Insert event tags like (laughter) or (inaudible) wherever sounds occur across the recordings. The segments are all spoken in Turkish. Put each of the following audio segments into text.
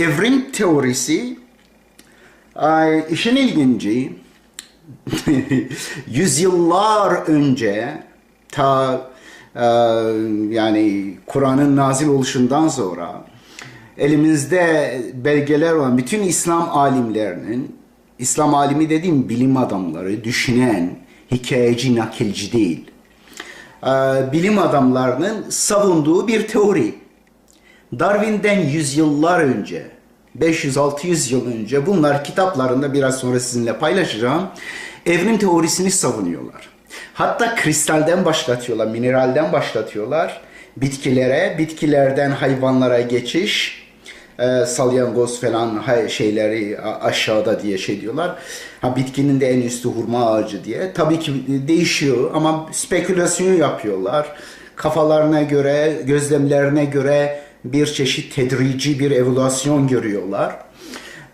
evrim teorisi işin ilginci (laughs) yüzyıllar önce ta e, yani Kur'an'ın nazil oluşundan sonra elimizde belgeler olan bütün İslam alimlerinin İslam alimi dediğim bilim adamları, düşünen, hikayeci, nakilci değil. E, bilim adamlarının savunduğu bir teori. Darwin'den yüzyıllar önce, 500-600 yıl önce bunlar kitaplarında biraz sonra sizinle paylaşacağım. Evrim teorisini savunuyorlar. Hatta kristalden başlatıyorlar, mineralden başlatıyorlar. Bitkilere, bitkilerden hayvanlara geçiş, e, salyangoz falan şeyleri aşağıda diye şey diyorlar. Ha bitkinin de en üstü hurma ağacı diye. Tabii ki değişiyor ama spekülasyon yapıyorlar. Kafalarına göre, gözlemlerine göre bir çeşit tedrici bir evolüsyon görüyorlar.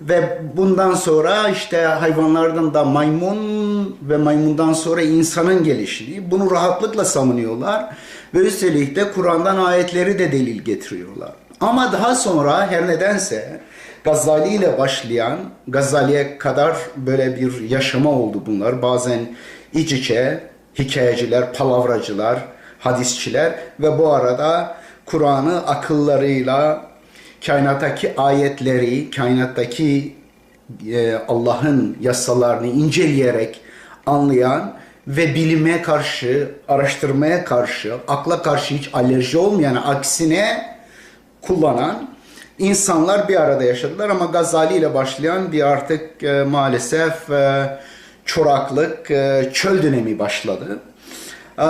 Ve bundan sonra işte hayvanlardan da maymun ve maymundan sonra insanın gelişini bunu rahatlıkla savunuyorlar. Ve üstelik de Kur'an'dan ayetleri de delil getiriyorlar. Ama daha sonra her nedense Gazali ile başlayan, Gazali'ye kadar böyle bir yaşama oldu bunlar. Bazen iç içe hikayeciler, palavracılar, hadisçiler ve bu arada Kur'an'ı akıllarıyla kainattaki ayetleri, kainattaki e, Allah'ın yasalarını inceleyerek anlayan ve bilime karşı, araştırmaya karşı, akla karşı hiç alerji olmayan, aksine kullanan insanlar bir arada yaşadılar ama Gazali ile başlayan bir artık e, maalesef e, çoraklık, e, çöl dönemi başladı. Ee,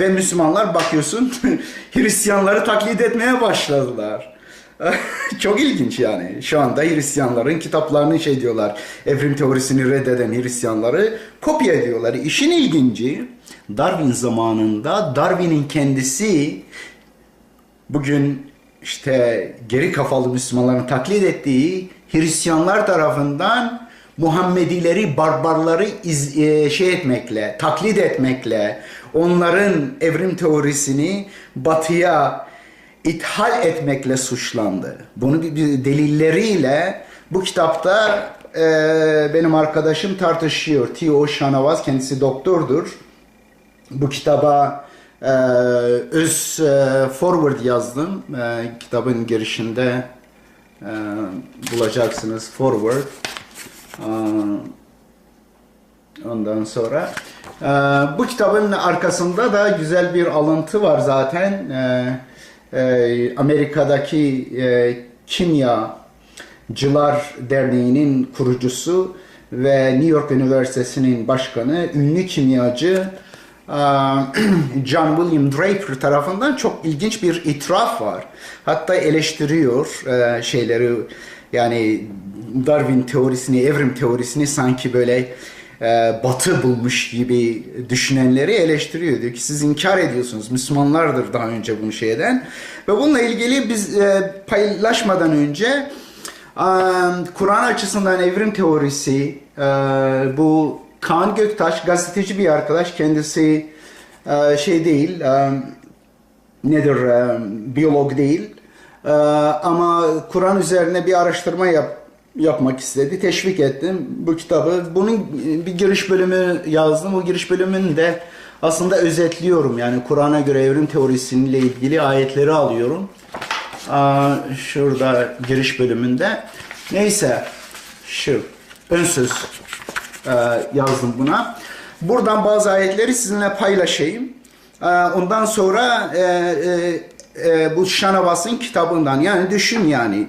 ve Müslümanlar bakıyorsun (laughs) Hristiyanları taklit etmeye başladılar. (laughs) Çok ilginç yani. Şu anda Hristiyanların kitaplarını şey diyorlar. Evrim teorisini reddeden Hristiyanları kopya ediyorlar. İşin ilginci Darwin zamanında Darwin'in kendisi bugün işte geri kafalı Müslümanların taklit ettiği Hristiyanlar tarafından Muhammedileri, barbarları iz, e, şey etmekle, taklit etmekle, onların evrim teorisini batıya ithal etmekle suçlandı. Bunu delilleriyle bu kitapta e, benim arkadaşım tartışıyor. T.O. Shanavaz kendisi doktordur. Bu kitaba e, öz e, forward yazdım. E, kitabın girişinde e, bulacaksınız forward. E, Ondan sonra e, bu kitabın arkasında da güzel bir alıntı var zaten. E, e, Amerika'daki e, Kimyacılar Derneği'nin kurucusu ve New York Üniversitesi'nin başkanı, ünlü kimyacı e, (clears throat) John William Draper tarafından çok ilginç bir itiraf var. Hatta eleştiriyor e, şeyleri yani Darwin teorisini, evrim teorisini sanki böyle e, batı bulmuş gibi düşünenleri eleştiriyor. Diyor ki siz inkar ediyorsunuz. Müslümanlardır daha önce bunu şeyden. Ve bununla ilgili biz e, paylaşmadan önce e, Kur'an açısından evrim teorisi bu Kaan Göktaş gazeteci bir arkadaş kendisi şey değil nedir biyolog değil ama Kur'an üzerine bir araştırma yap, yapmak istedi. Teşvik ettim bu kitabı. Bunun bir giriş bölümü yazdım. O giriş bölümünü de aslında özetliyorum. Yani Kur'an'a göre evrim teorisiyle ilgili ayetleri alıyorum. Aa, şurada giriş bölümünde. Neyse şu ön söz e, yazdım buna. Buradan bazı ayetleri sizinle paylaşayım. E, ondan sonra e, e, e, bu Şanavas'ın kitabından yani düşün yani.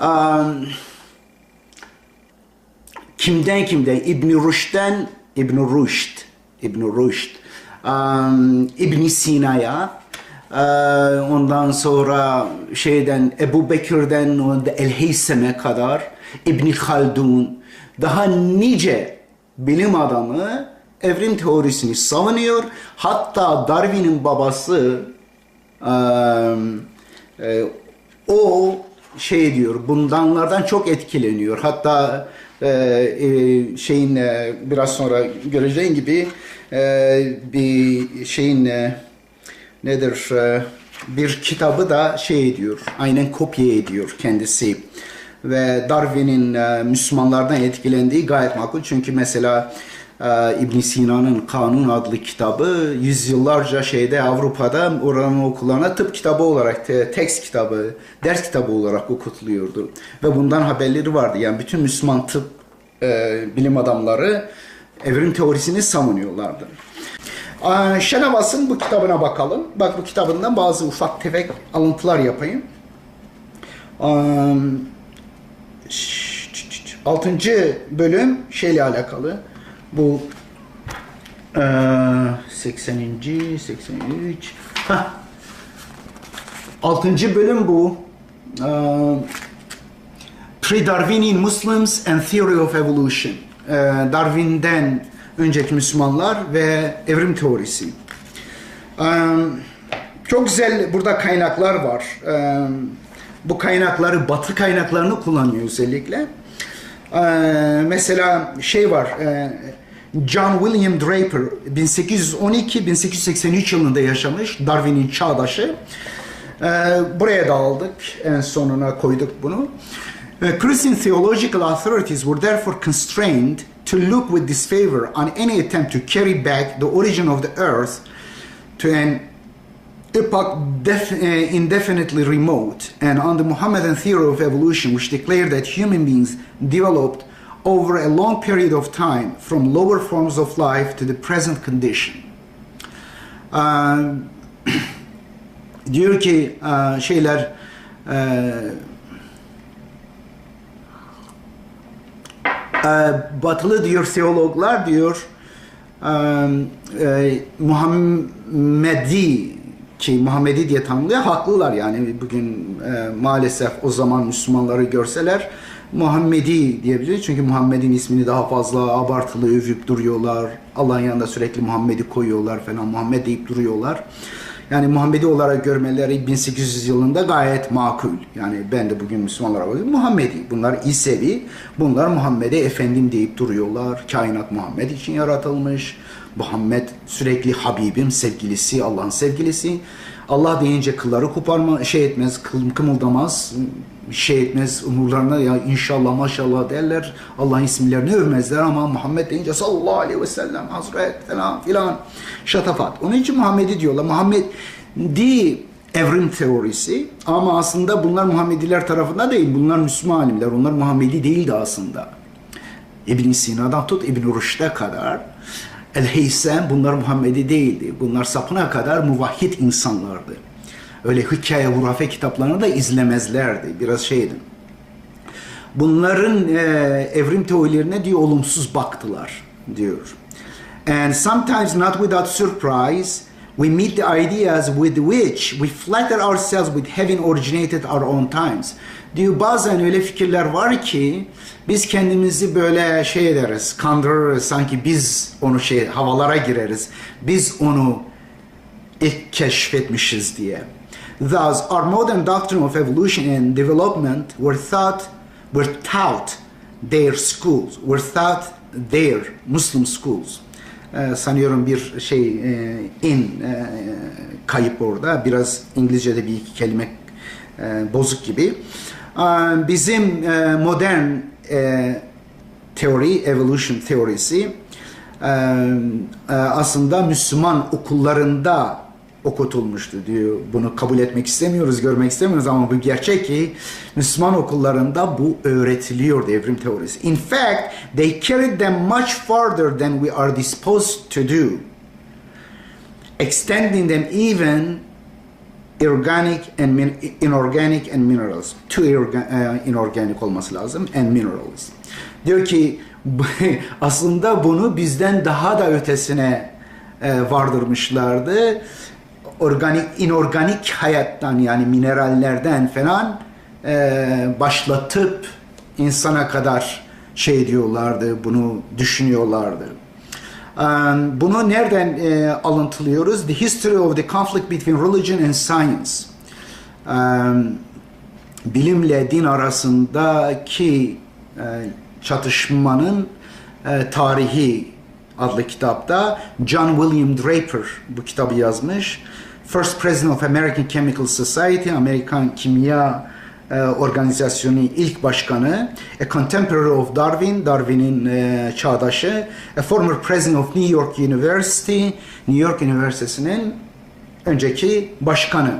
E, kimden kimden? İbn Rüşd'den İbn Rüşd, İbn Rüşd, um, İbn Sina'ya, e, ondan sonra şeyden Ebu Bekir'den El Heysem'e kadar. İbn Haldun, daha nice bilim adamı evrim teorisini savunuyor. Hatta Darwin'in babası e, e, o şey diyor bundanlardan çok etkileniyor. Hatta e, e, şeyin e, biraz sonra göreceğin gibi e, bir şeyin e, nedir e, bir kitabı da şey ediyor. Aynen kopya ediyor kendisi. ve Darwin'in e, Müslümanlardan etkilendiği gayet makul. Çünkü mesela e, İbn Sina'nın Kanun adlı kitabı yüzyıllarca şeyde Avrupa'da oranın okullarına tıp kitabı olarak, te, tekst kitabı, ders kitabı olarak okutuluyordu. Ve bundan haberleri vardı. Yani bütün Müslüman tıp e, bilim adamları evrim teorisini savunuyorlardı. Ee, Şenavas'ın bu kitabına bakalım. Bak bu kitabından bazı ufak tefek alıntılar yapayım. Ee, Altıncı bölüm şeyle alakalı. Bu e, 80. 83 Heh. Altıncı bölüm bu. Ee, Pre-Darwinian Muslims and Theory of Evolution. Ee, Darwin'den önceki Müslümanlar ve evrim teorisi. Ee, çok güzel burada kaynaklar var. Ee, bu kaynakları, batı kaynaklarını kullanıyor özellikle. Ee, mesela şey var, e, John William Draper 1812-1883 yılında yaşamış, Darwin'in çağdaşı. Ee, buraya da aldık, en sonuna koyduk bunu. Christian theological authorities were therefore constrained to look with disfavor on any attempt to carry back the origin of the earth to an epoch def- uh, indefinitely remote, and on the Mohammedan theory of evolution, which declared that human beings developed over a long period of time from lower forms of life to the present condition. Uh, (clears throat) diyor ki uh, şeyler uh, batılı diyor teologlar diyor e, Muhammedi ki Muhammedi diye tanımlıyor haklılar yani bugün maalesef o zaman Müslümanları görseler Muhammedi diyebilir çünkü Muhammed'in ismini daha fazla abartılı övüp duruyorlar Allah'ın yanında sürekli Muhammed'i koyuyorlar falan Muhammed deyip duruyorlar yani Muhammedi olarak görmeleri 1800 yılında gayet makul. Yani ben de bugün Müslümanlara bakıyorum. Muhammedi. Bunlar İsevi. Bunlar Muhammed'e efendim deyip duruyorlar. Kainat Muhammed için yaratılmış. Muhammed sürekli Habibim, sevgilisi, Allah'ın sevgilisi. Allah deyince kılları koparma, şey etmez, kımıldamaz, şey etmez, umurlarına ya inşallah maşallah derler. Allah'ın isimlerini övmezler ama Muhammed deyince sallallahu aleyhi ve sellem, hazret falan filan, şatafat. Onun için Muhammed'i diyorlar. Muhammed di evrim teorisi ama aslında bunlar Muhammediler tarafından değil. Bunlar Müslüman alimler. Onlar Muhammedi değildi aslında. İbn Sina'dan tut İbn Rüşd'e kadar El-Heysem bunlar Muhammedi değildi. Bunlar sapına kadar muvahhid insanlardı. Öyle hikaye, hurafe kitaplarını da izlemezlerdi. Biraz şeydi. Bunların e, evrim teorilerine diyor olumsuz baktılar diyor. And sometimes not without surprise we meet the ideas with which we flatter ourselves with having originated our own times. Diyor bazen öyle fikirler var ki biz kendimizi böyle şey ederiz, kandırırız sanki biz onu şey havalara gireriz. Biz onu ilk keşfetmişiz diye. Thus, our modern doctrine of evolution and development were thought, were taught their schools, were taught their Muslim schools. Ee, sanıyorum bir şey e, in e, kayıp orada. Biraz İngilizce'de bir iki kelime e, bozuk gibi. Ee, bizim e, modern e, teori, evolution teorisi e, e, aslında Müslüman okullarında okutulmuştu diyor. Bunu kabul etmek istemiyoruz, görmek istemiyoruz ama bu gerçek ki Müslüman okullarında bu öğretiliyor evrim teorisi. In fact, they carried them much farther than we are disposed to do. Extending them even organic and inorganic and minerals. Orga- uh, inorganic olması lazım and minerals. Diyor ki (laughs) aslında bunu bizden daha da ötesine e, vardırmışlardı organik, inorganik hayattan yani minerallerden falan e, başlatıp insana kadar şey diyorlardı, bunu düşünüyorlardı. Um, bunu nereden e, alıntılıyoruz? The history of the conflict between religion and science. Um, bilimle din arasındaki e, çatışmanın e, tarihi adlı kitapta John William Draper bu kitabı yazmış. First President of American Chemical Society, Amerikan Kimya e, organizasyonu ilk başkanı, a contemporary of Darwin, Darwin'in e, çağdaşı, a former president of New York University, New York Üniversitesi'nin önceki başkanı.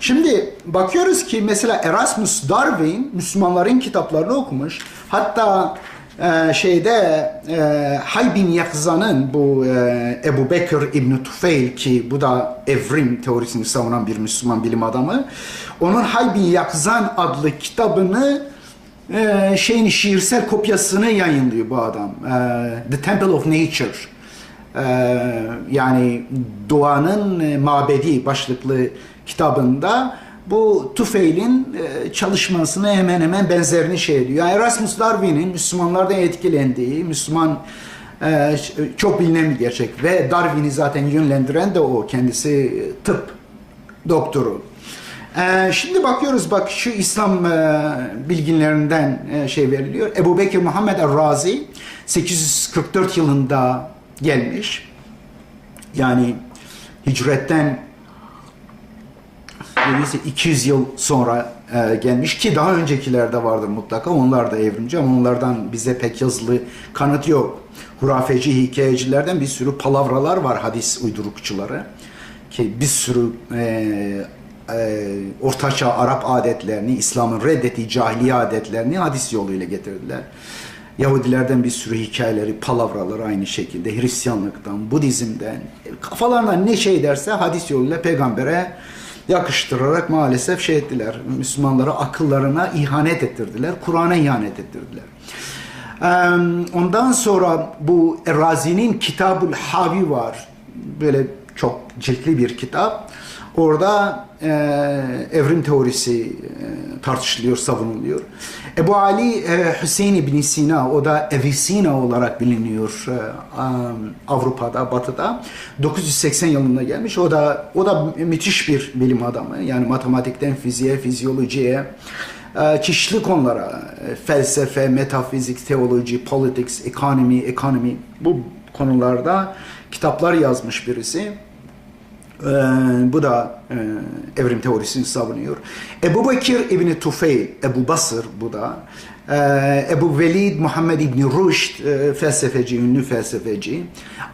Şimdi bakıyoruz ki mesela Erasmus Darwin Müslümanların kitaplarını okumuş. Hatta e, şeyde e, Haybin Yakzan'ın bu e, Ebu Bekir İbn Tufeil ki bu da evrim teorisini savunan bir Müslüman bilim adamı. Onun Haybin Yakzan adlı kitabını e, şeyin şiirsel kopyasını yayınlıyor bu adam. E, The Temple of Nature. Ee, yani doğanın e, mabedi başlıklı kitabında bu Tufeil'in e, çalışmasını hemen hemen benzerini şey ediyor. Yani Erasmus Darwin'in Müslümanlardan etkilendiği, Müslüman e, çok bilinen bir gerçek ve Darwin'i zaten yönlendiren de o kendisi tıp doktoru. Şimdi bakıyoruz bak şu İslam e, bilginlerinden e, şey veriliyor. Ebu Bekir Muhammed Er-Razi 844 yılında gelmiş. Yani hicretten neredeyse 200 yıl sonra e, gelmiş ki daha öncekilerde vardır mutlaka. Onlar da evrimci ama onlardan bize pek yazılı kanıt yok. Hurafeci hikayecilerden bir sürü palavralar var hadis uydurukçuları. Ki bir sürü e, e, ortaçağ Arap adetlerini, İslam'ın reddettiği cahiliye adetlerini hadis yoluyla getirdiler. Yahudilerden bir sürü hikayeleri, palavraları aynı şekilde Hristiyanlıktan, Budizm'den kafalarından ne şey derse hadis yoluyla peygambere yakıştırarak maalesef şey ettiler. Müslümanlara akıllarına ihanet ettirdiler. Kur'an'a ihanet ettirdiler. Ondan sonra bu Razi'nin Kitabul Havi var. Böyle çok ciltli bir kitap. Orada e, evrim teorisi e, tartışılıyor, savunuluyor. Ebu Ali e, Hüseyin İbn Sina, o da Evisina olarak biliniyor e, Avrupa'da, Batı'da. 980 yılında gelmiş. O da o da müthiş bir bilim adamı. Yani matematikten fiziğe, fizyolojiye, e, çeşitli konulara, felsefe, metafizik, teoloji, politics, ekonomi, ekonomi bu konularda kitaplar yazmış birisi. Ee, bu da e, evrim teorisini savunuyor. Ebu Bekir İbni Tufeyl, Ebu Basır bu da. Ee, Ebu Velid Muhammed İbni Rushd, e, felsefeci, ünlü felsefeci.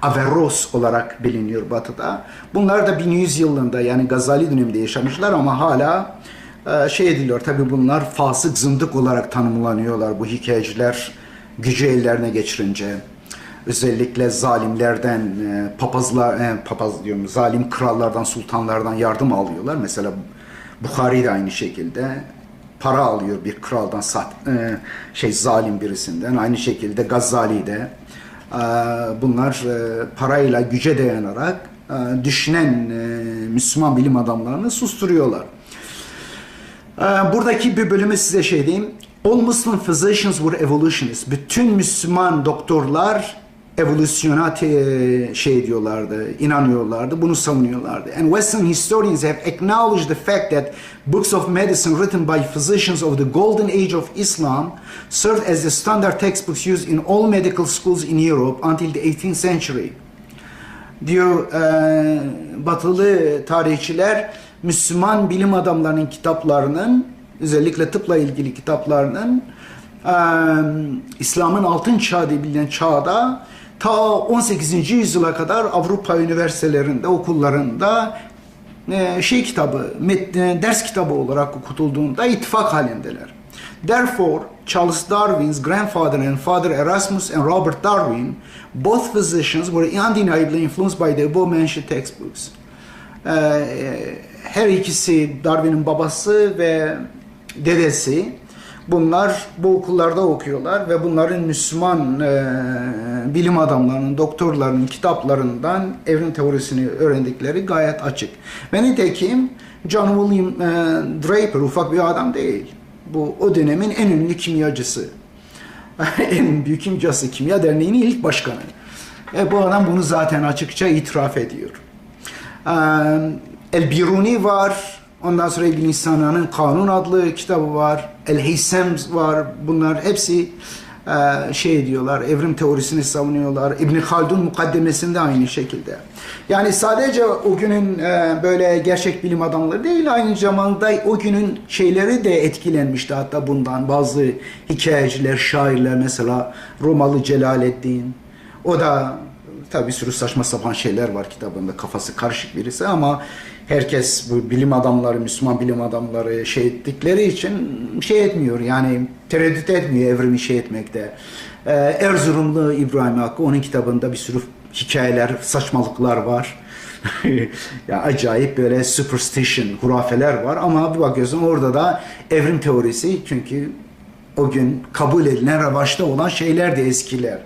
Averroes olarak biliniyor batıda. Bunlar da 1100 yılında yani Gazali döneminde yaşamışlar ama hala e, şey ediliyor. Tabi bunlar fasık zındık olarak tanımlanıyorlar bu hikayeciler gücü ellerine geçirince özellikle zalimlerden, e, papazlar, e, papaz diyorum, zalim krallardan, sultanlardan yardım alıyorlar. Mesela Bukhari de aynı şekilde para alıyor bir kraldan, sat, e, şey zalim birisinden. Aynı şekilde Gazali de e, bunlar e, parayla güce dayanarak e, düşünen e, Müslüman bilim adamlarını susturuyorlar. E, buradaki bir bölümü size şey diyeyim. All Muslim physicians were evolutionists. Bütün Müslüman doktorlar evolüsyona te, şey diyorlardı, inanıyorlardı, bunu savunuyorlardı. And Western historians have acknowledged the fact that books of medicine written by physicians of the golden age of Islam served as the standard textbooks used in all medical schools in Europe until the 18th century. Diyor e, batılı tarihçiler Müslüman bilim adamlarının kitaplarının özellikle tıpla ilgili kitaplarının e, İslam'ın altın çağı diye bilinen çağda ta 18. yüzyıla kadar Avrupa üniversitelerinde, okullarında e, şey kitabı, metne, ders kitabı olarak okutulduğunda ittifak halindeler. Therefore, Charles Darwin's grandfather and father Erasmus and Robert Darwin, both physicians, were undeniably influenced by the above-mentioned textbooks. E, her ikisi Darwin'in babası ve dedesi Bunlar bu okullarda okuyorlar ve bunların Müslüman e, bilim adamlarının, doktorlarının kitaplarından evrim teorisini öğrendikleri gayet açık. Ve nitekim John William e, Draper ufak bir adam değil. Bu o dönemin en ünlü kimyacısı. (laughs) en büyük kimyacısı, Kimya Derneği'nin ilk başkanı. E, bu adam bunu zaten açıkça itiraf ediyor. E, El Biruni var, Ondan sonra İbn Sina'nın Kanun adlı kitabı var. El Heysem var. Bunlar hepsi e, şey diyorlar, evrim teorisini savunuyorlar. İbn Haldun mukaddemesinde aynı şekilde. Yani sadece o günün e, böyle gerçek bilim adamları değil, aynı zamanda o günün şeyleri de etkilenmişti hatta bundan. Bazı hikayeciler, şairler mesela Romalı Celaleddin. O da tabii bir sürü saçma sapan şeyler var kitabında. Kafası karışık birisi ama herkes bu bilim adamları, Müslüman bilim adamları şey ettikleri için şey etmiyor. Yani tereddüt etmiyor evrimi şey etmekte. Ee, Erzurumlu İbrahim Hakkı onun kitabında bir sürü hikayeler, saçmalıklar var. (laughs) ya acayip böyle superstition, hurafeler var ama bir bakıyorsun orada da evrim teorisi çünkü o gün kabul edilen revaçta olan şeyler de eskiler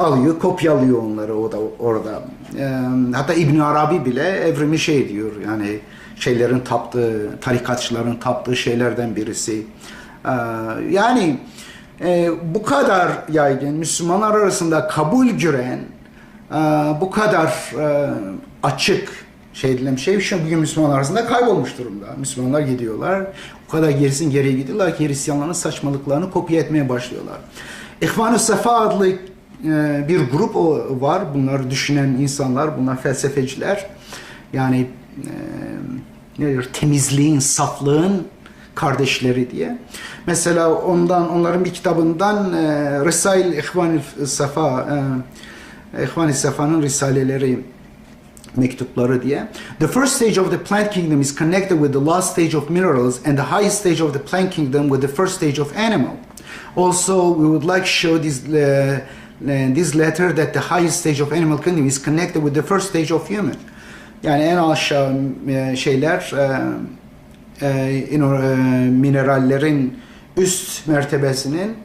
alıyor, kopyalıyor onları o da orada. Hatta İbn Arabi bile evrimi şey diyor yani şeylerin taptığı, tarikatçıların taptığı şeylerden birisi. Yani bu kadar yaygın Müslümanlar arasında kabul gören bu kadar açık şey edilen şey şu bugün Müslümanlar arasında kaybolmuş durumda. Müslümanlar gidiyorlar. O kadar gerisin geriye gidiyorlar ki Hristiyanların saçmalıklarını kopya etmeye başlıyorlar. İhvan-ı Sefa adlı bir grup var. Bunlar düşünen insanlar, bunlar felsefeciler. Yani e, nedir? Temizliğin, saflığın kardeşleri diye. Mesela ondan onların bir kitabından e, Resail İhvan-ı Safa e, İhvan-ı Safa'nın risaleleri mektupları diye. The first stage of the plant kingdom is connected with the last stage of minerals and the highest stage of the plant kingdom with the first stage of animal. Also, we would like to show this uh, this letter that the highest stage of animal kingdom is connected with the first stage of human. Yani en aşağı e, şeyler e, e, minerallerin üst mertebesinin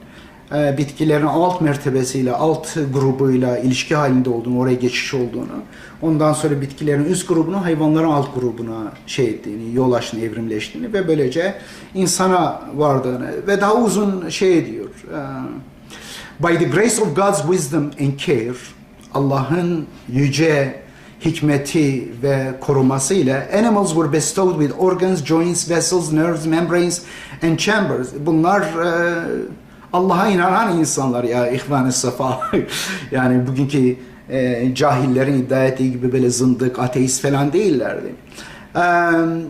bitkilerin alt mertebesiyle, alt grubuyla ilişki halinde olduğunu, oraya geçiş olduğunu, ondan sonra bitkilerin üst grubunu hayvanların alt grubuna şey ettiğini, yol açtığını, evrimleştiğini ve böylece insana vardığını ve daha uzun şey ediyor. By the grace of God's wisdom and care, Allah'ın yüce hikmeti ve koruması ile animals were bestowed with organs, joints, vessels, nerves, membranes and chambers. Bunlar e, Allah'a inanan insanlar ya ihvan-ı safa. (laughs) yani bugünkü e, cahillerin iddia ettiği gibi böyle zındık, ateist falan değillerdi. E,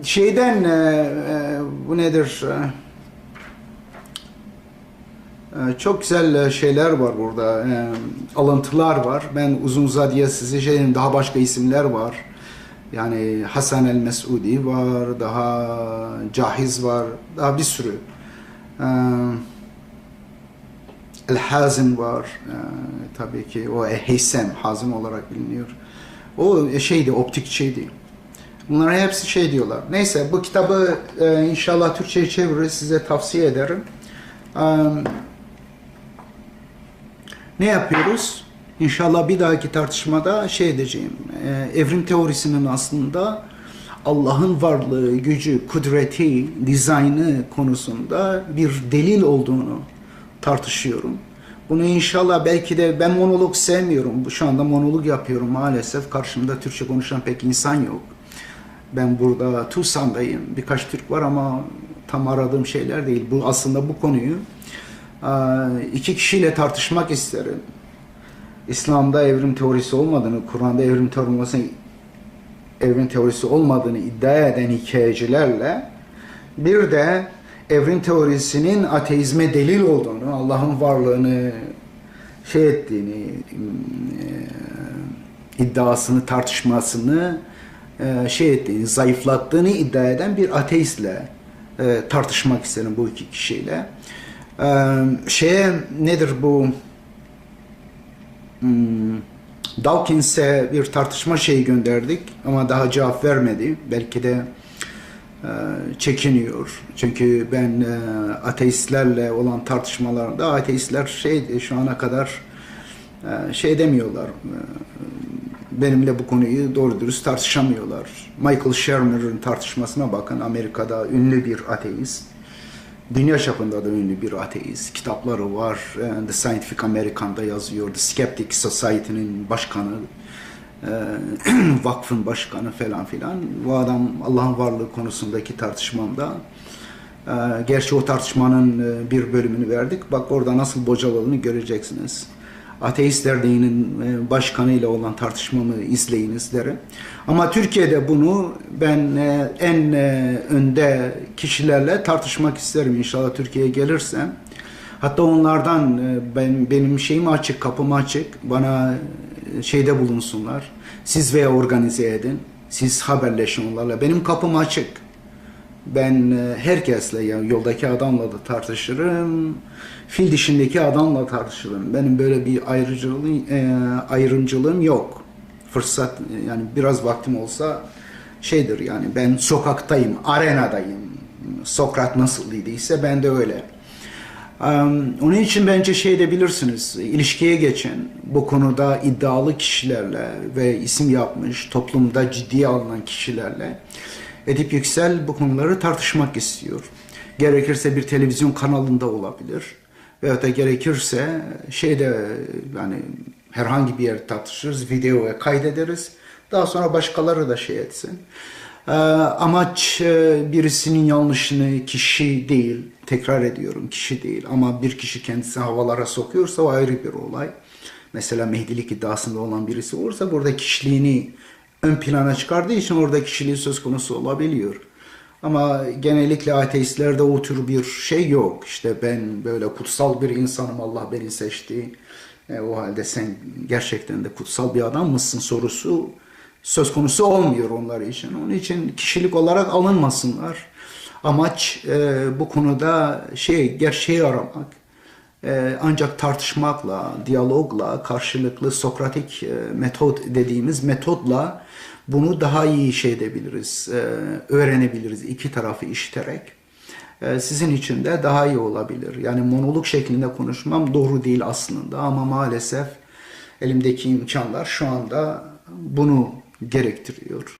şeyden e, e, bu nedir? E, çok güzel e, şeyler var burada, e, alıntılar var. Ben uzun uzadıya size şeyim daha başka isimler var. Yani Hasan el Mesudi var, daha Cahiz var, daha bir sürü. Ee, el Hazim var, tabii ki o Heysem, Hazim olarak biliniyor. O şeydi, optik şeydi. Bunlar hepsi şey diyorlar. Neyse bu kitabı e, inşallah Türkçe'ye çevirir size tavsiye ederim. Ne yapıyoruz? İnşallah bir dahaki tartışmada şey edeceğim. E, evrim teorisinin aslında Allah'ın varlığı, gücü, kudreti, dizaynı konusunda bir delil olduğunu tartışıyorum. Bunu inşallah belki de ben monolog sevmiyorum. Şu anda monolog yapıyorum maalesef. Karşımda Türkçe konuşan pek insan yok. Ben burada Tucson'dayım. Birkaç Türk var ama tam aradığım şeyler değil. Bu aslında bu konuyu iki kişiyle tartışmak isterim. İslam'da evrim teorisi olmadığını, Kur'an'da evrim teorisi evrim teorisi olmadığını iddia eden hikayecilerle bir de evrim teorisinin ateizme delil olduğunu, Allah'ın varlığını şey ettiğini, iddiasını, tartışmasını şey ettiğini, zayıflattığını iddia eden bir ateistle tartışmak isterim bu iki kişiyle. Ee, şeye nedir bu hmm, Dawkins'e bir tartışma şeyi gönderdik ama daha cevap vermedi. Belki de e, çekiniyor. Çünkü ben e, ateistlerle olan tartışmalarında ateistler şey şu ana kadar e, şey demiyorlar. E, benimle bu konuyu doğru dürüst tartışamıyorlar. Michael Shermer'ın tartışmasına bakın. Amerika'da ünlü bir ateist Dünya çapında da ünlü bir ateist. Kitapları var. The Scientific American'da yazıyor. The Skeptic Society'nin başkanı. (clears throat) vakfın başkanı falan filan. Bu adam Allah'ın varlığı konusundaki tartışmamda Ee, Gerçi o tartışmanın e, bir bölümünü verdik. Bak orada nasıl bocaladığını göreceksiniz. Ateist Derneği'nin e, başkanıyla olan tartışmamı izleyiniz derim. Ama Türkiye'de bunu ben e, en e, önde kişilerle tartışmak isterim inşallah Türkiye'ye gelirsem. Hatta onlardan ben benim şeyim açık, kapım açık. Bana şeyde bulunsunlar. Siz veya organize edin. Siz haberleşin onlarla. Benim kapım açık. Ben e, herkesle yani yoldaki adamla da tartışırım. Fil dişindeki adamla tartışırım. Benim böyle bir ayrıcılığım, e, ayrımcılığım yok. Fırsat e, yani biraz vaktim olsa şeydir yani ben sokaktayım, arenadayım. Sokrat nasıl idiyse ben de öyle. Onun için bence şey de bilirsiniz, ilişkiye geçen, bu konuda iddialı kişilerle ve isim yapmış, toplumda ciddiye alınan kişilerle Edip Yüksel bu konuları tartışmak istiyor. Gerekirse bir televizyon kanalında olabilir. Veyahut da gerekirse şeyde yani herhangi bir yerde tartışırız, videoya kaydederiz. Daha sonra başkaları da şey etsin. Ee, amaç e, birisinin yanlışını kişi değil, tekrar ediyorum kişi değil ama bir kişi kendisini havalara sokuyorsa o ayrı bir olay. Mesela Mehdilik iddiasında olan birisi olursa burada kişiliğini ön plana çıkardığı için orada kişiliği söz konusu olabiliyor. Ama genellikle ateistlerde o tür bir şey yok. İşte ben böyle kutsal bir insanım Allah beni seçti. E, o halde sen gerçekten de kutsal bir adam mısın sorusu söz konusu olmuyor onlar için. Onun için kişilik olarak alınmasınlar. Amaç e, bu konuda şey gerçeği aramak. E, ancak tartışmakla, diyalogla, karşılıklı Sokratik e, metot dediğimiz metodla bunu daha iyi şey edebiliriz, e, öğrenebiliriz iki tarafı işiterek. E, sizin için de daha iyi olabilir. Yani monolog şeklinde konuşmam doğru değil aslında ama maalesef elimdeki imkanlar şu anda bunu gerektiriyor.